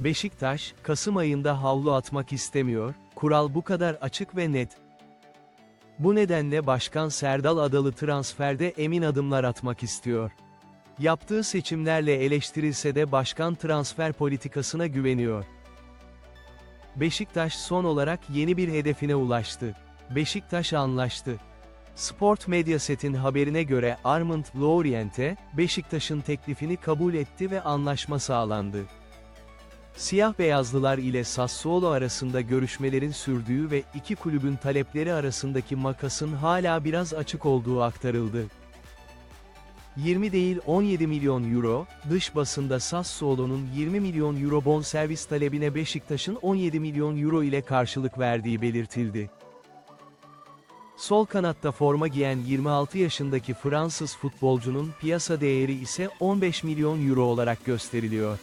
Beşiktaş, Kasım ayında havlu atmak istemiyor, kural bu kadar açık ve net. Bu nedenle Başkan Serdal Adalı transferde emin adımlar atmak istiyor. Yaptığı seçimlerle eleştirilse de başkan transfer politikasına güveniyor. Beşiktaş son olarak yeni bir hedefine ulaştı. Beşiktaş anlaştı. Sport Mediaset'in haberine göre Armand Lorient'e, Beşiktaş'ın teklifini kabul etti ve anlaşma sağlandı. Siyah beyazlılar ile Sassuolo arasında görüşmelerin sürdüğü ve iki kulübün talepleri arasındaki makasın hala biraz açık olduğu aktarıldı. 20 değil 17 milyon euro, dış basında Sassuolo'nun 20 milyon euro bonservis talebine Beşiktaş'ın 17 milyon euro ile karşılık verdiği belirtildi. Sol kanatta forma giyen 26 yaşındaki Fransız futbolcunun piyasa değeri ise 15 milyon euro olarak gösteriliyor.